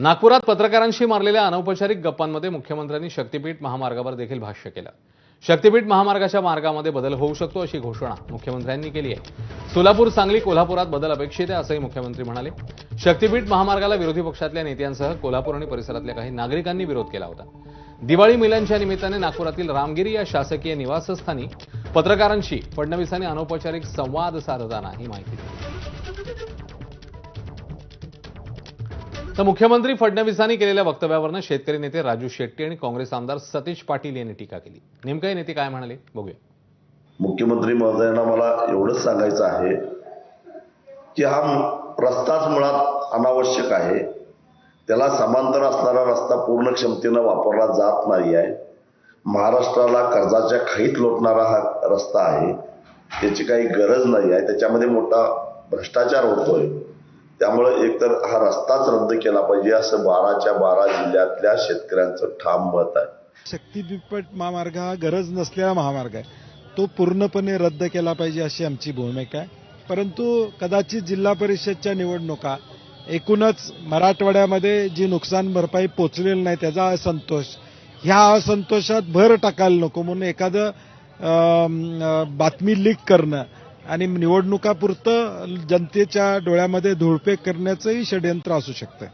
नागपुरात पत्रकारांशी मारलेल्या अनौपचारिक गप्पांमध्ये मुख्यमंत्र्यांनी शक्तीपीठ महामार्गावर देखील भाष्य केलं. शक्तीपीठ महामार्गाच्या मार्गामध्ये बदल होऊ शकतो अशी घोषणा मुख्यमंत्र्यांनी केली आहे. सोलापूर सांगली कोल्हापुरात बदल अपेक्षित आहे असंही मुख्यमंत्री म्हणाले. शक्तीपीठ महामार्गाला विरोधी पक्षातल्या नेत्यांसह कोल्हापूर आणि परिसरातल्या काही नागरिकांनी विरोध केला होता. दिवाळी मिलांच्या निमित्ताने नागपुरातील रामगिरी या शासकीय निवासस्थानी पत्रकारांशी फडणवीसांनी अनौपचारिक संवाद साधताना ही माहिती दिली. तर मुख्यमंत्री फडणवीसांनी केलेल्या वक्तव्यावरनं शेतकरी नेते राजू शेट्टी आणि काँग्रेस आमदार सतीश पाटील यांनी टीका केली. नेमकं हे नेते काय म्हणाले? बघूया. मुख्यमंत्री महोदयांना मला एवढंच सांगायचं आहे की हा रस्ताच मुळात अनावश्यक आहे. त्याला समांतर असणारा रस्ता पूर्ण क्षमतेनं वापरला जात नाही आहे. महाराष्ट्राला कर्जाच्या खाईत लोटणारा हा रस्ता आहे. त्याची काही गरज नाही आहे. त्याच्यामध्ये मोठा भ्रष्टाचार होतोय. त्यामुळे एकतर हा रस्ताच रद्द केला पाहिजे असं बाराच्या बारा जिल्ह्यातल्या शेतकऱ्यांचं ठाम मत आहे. शक्तीपीठ महामार्ग हा गरज नसलेला महामार्ग आहे. तो पूर्णपणे रद्द केला पाहिजे अशी आमची भूमिका आहे. परंतु कदाचित जिल्हा परिषदच्या निवडणुका एकूणच मराठवाड्यामध्ये जी नुकसान भरपाई पोचलेली नाही त्याचा असंतोष. ह्या असंतोषात भर टाकायला नको म्हणून एखादं बातमी लीक करणं आणि निवडणुकापुरतं जनतेच्या डोळ्यामध्ये धुळपेक करण्याचंही षडयंत्र असू शकतं